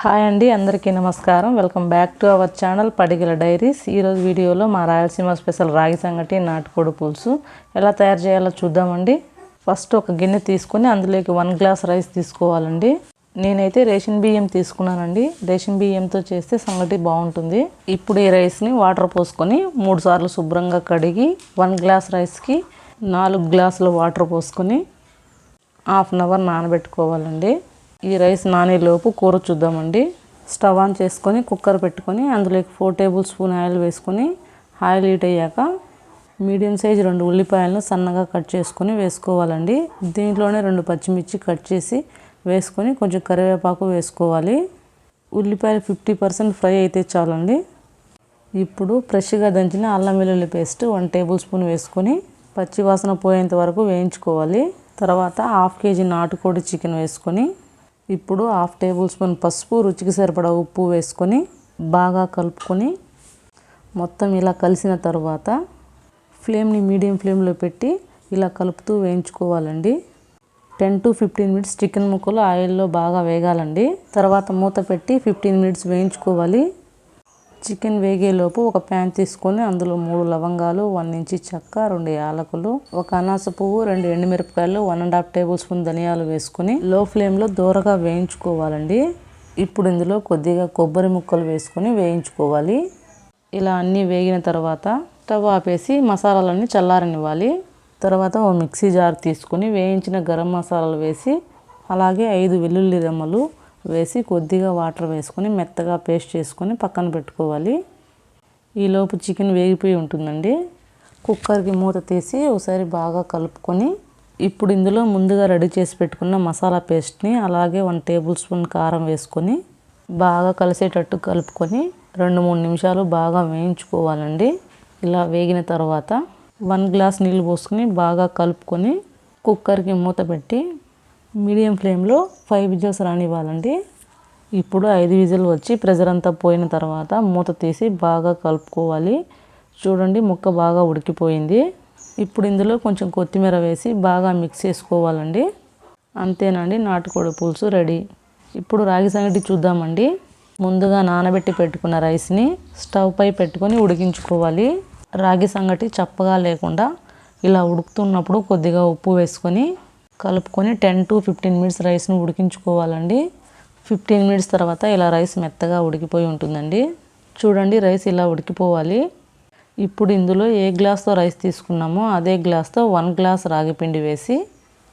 Hi అండి అందరికీ నమస్కారం. Welcome back to our channel Padigala diaries. ఈరోజు వీడియోలో మా రాయలసీమ స్పెషల్ రాగి సంగటి నాటుకోడి పులుసు. ఎలా తయారు చేయాలో చూద్దామండి. ఫస్ట్ ఒక గిన్నె తీసుకొని అందులోకి వన్ గ్లాస్ రైస్ తీసుకోవాలండి. నేనైతే రేషన్ బియ్యం తీసుకున్నానండి. రేషన్ బియ్యంతో చేస్తే సంగటి బాగుంటుంది. ఇప్పుడు ఈ రైస్ని వాటర్ పోసుకొని మూడు సార్లు శుభ్రంగా కడిగి వన్ గ్లాస్ రైస్కి నాలుగు గ్లాసులు వాటర్ పోసుకొని హాఫ్ అన్ అవర్ నానబెట్టుకోవాలండి. ఈ రైస్ నానేలోపు కూర చూద్దామండి. స్టవ్ ఆన్ చేసుకొని కుక్కర్ పెట్టుకొని అందులోకి ఫోర్ టేబుల్ స్పూన్ ఆయిల్ వేసుకొని ఆయిల్ హీట్ అయ్యాక మీడియం సైజ్ రెండు ఉల్లిపాయలను సన్నగా కట్ చేసుకొని వేసుకోవాలండి. దీంట్లోనే రెండు పచ్చిమిర్చి కట్ చేసి వేసుకొని కొంచెం కరివేపాకు వేసుకోవాలి. ఉల్లిపాయలు ఫిఫ్టీ పర్సెంట్ ఫ్రై అయితే చాలండి. ఇప్పుడు ఫ్రెష్గా దంచిన అల్లం వెల్లుల్లి పేస్ట్ వన్ టేబుల్ స్పూన్ వేసుకొని పచ్చివాసన పోయేంత వరకు వేయించుకోవాలి. తర్వాత హాఫ్ కేజీ నాటుకోడి చికెన్ వేసుకొని ఇప్పుడు హాఫ్ టేబుల్ స్పూన్ పసుపు రుచికి సరిపడా ఉప్పు వేసుకొని బాగా కలుపుకొని మొత్తం ఇలా కలిసిన తర్వాత ఫ్లేమ్ని మీడియం ఫ్లేమ్లో పెట్టి ఇలా కలుపుతూ వేయించుకోవాలండి. Ten to fifteen minutes chicken ముక్కలు ఆయిల్లో బాగా వేగాలండి. తర్వాత మూత పెట్టి ఫిఫ్టీన్ మినిట్స్ వేయించుకోవాలి. చికెన్ వేగేలోపు ఒక ప్యాన్ తీసుకొని అందులో మూడు లవంగాలు వన్ ఇంచి చెక్క రెండు యాలకులు ఒక అనాస పువ్వు రెండు ఎండుమిరపకాయలు one and half tablespoon ధనియాలు వేసుకొని లో ఫ్లేమ్లో దూరగా వేయించుకోవాలండి. ఇప్పుడు ఇందులో కొద్దిగా కొబ్బరి ముక్కలు వేసుకొని వేయించుకోవాలి. ఇలా అన్నీ వేగిన తర్వాత స్టవ్ ఆపేసి మసాలాలన్నీ చల్లారనివ్వాలి. తర్వాత ఓ మిక్సీ జార్ తీసుకొని వేయించిన గరం మసాలాలు వేసి అలాగే ఐదు వెల్లుల్లి రెమ్మలు వేసి కొద్దిగా వాటర్ వేసుకొని మెత్తగా పేస్ట్ చేసుకొని పక్కన పెట్టుకోవాలి. ఈలోపు చికెన్ వేగిపోయి ఉంటుందండి. కుక్కర్కి మూత తీసి ఒకసారి బాగా కలుపుకొని ఇప్పుడు ఇందులో ముందుగా రెడీ చేసి పెట్టుకున్న మసాలా పేస్ట్ని అలాగే వన్ టేబుల్ స్పూన్ కారం వేసుకొని బాగా కలిసేటట్టు కలుపుకొని రెండు మూడు నిమిషాలు బాగా వేయించుకోవాలండి. ఇలా వేగిన తర్వాత వన్ గ్లాస్ నీళ్ళు పోసుకొని బాగా కలుపుకొని కుక్కర్కి మూత పెట్టి మీడియం ఫ్లేమ్లో ఫైవ్ విజిల్స్ రానివ్వాలండి. ఇప్పుడు ఐదు విజిల్ వచ్చి ప్రెజర్ అంతా పోయిన తర్వాత మూత తీసి బాగా కలుపుకోవాలి. చూడండి ముక్క బాగా ఉడికిపోయింది. ఇప్పుడు ఇందులో కొంచెం కొత్తిమీర వేసి బాగా మిక్స్ చేసుకోవాలండి. అంతేనండి నాటుకోడి పులుసు రెడీ. ఇప్పుడు రాగి సంగటి చూద్దామండి. ముందుగా నానబెట్టి పెట్టుకున్న రైస్ని స్టవ్ పై పెట్టుకొని ఉడికించుకోవాలి. రాగి సంగటి చప్పగా లేకుండా ఇలా ఉడుకుతున్నప్పుడు కొద్దిగా ఉప్పు వేసుకొని కలుపుకొని టెన్ టు ఫిఫ్టీన్ మినిట్స్ రైస్ను ఉడికించుకోవాలండి. ఫిఫ్టీన్ మినిట్స్ తర్వాత ఇలా రైస్ మెత్తగా ఉడికిపోయి ఉంటుందండి. చూడండి రైస్ ఇలా ఉడికిపోవాలి. ఇప్పుడు ఇందులో ఏ గ్లాస్తో రైస్ తీసుకున్నామో అదే గ్లాస్తో వన్ గ్లాస్ రాగిపిండి వేసి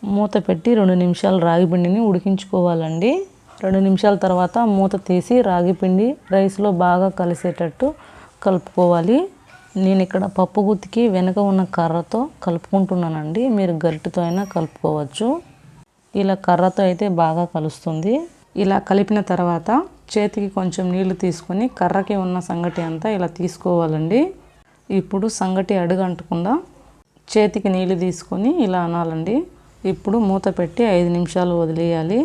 మూత పెట్టి రెండు నిమిషాలు రాగిపిండిని ఉడికించుకోవాలండి. రెండు నిమిషాల తర్వాత మూత తీసి రాగిపిండి రైస్లో బాగా కలిసేటట్టు కలుపుకోవాలి. నేను ఇక్కడ పప్పు గుత్తికి వెనక ఉన్న కర్రతో కలుపుకుంటున్నానండి. మీరు గరిటెతో అయినా కలుపుకోవచ్చు. ఇలా కర్రతో అయితే బాగా కలుస్తుంది. ఇలా కలిపిన తర్వాత చేతికి కొంచెం నీళ్ళు తీసుకొని కర్రకి ఉన్న సంగటి అంతా ఇలా తీసుకోవాలండి. ఇప్పుడు సంగటి అడుగంటకుండా చేతికి నీళ్ళు తీసుకొని ఇలా అనాలండి. ఇప్పుడు మూత పెట్టి ఐదు నిమిషాలు వదిలేయాలి.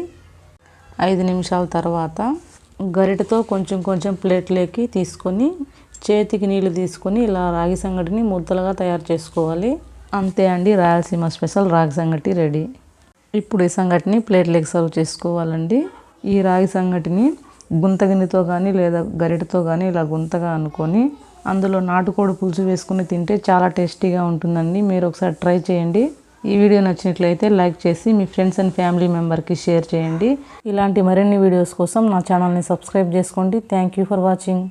ఐదు నిమిషాల తర్వాత గరిటతో కొంచెం కొంచెం ప్లేట్లోకి తీసుకొని చేతికి నీళ్ళు తీసుకొని ఇలా రాగి సంగటిని ముద్దలుగా తయారు చేసుకోవాలి. అంతే అండి రాయలసీమ స్పెషల్ రాగి సంగటి రెడీ. ఇప్పుడు ఈ సంగటిని ప్లేట్లోకి సర్వ్ చేసుకోవాలండి. ఈ రాగి సంగటిని గుంతగిన్నెతో కానీ లేదా గరిటతో కానీ ఇలా గుంతగా అనుకొని అందులో నాటుకోడి పులుసు వేసుకుని తింటే చాలా టేస్టీగా ఉంటుందండి. మీరు ఒకసారి ట్రై చేయండి. ఈ వీడియో నచ్చినట్లయితే లైక్ చేసి మీ ఫ్రెండ్స్ అండ్ ఫ్యామిలీ మెంబర్కి షేర్ చేయండి. ఇలాంటి మరిన్ని వీడియోస్ కోసం నా ఛానల్ని సబ్స్క్రైబ్ చేసుకోండి. Thank you for watching.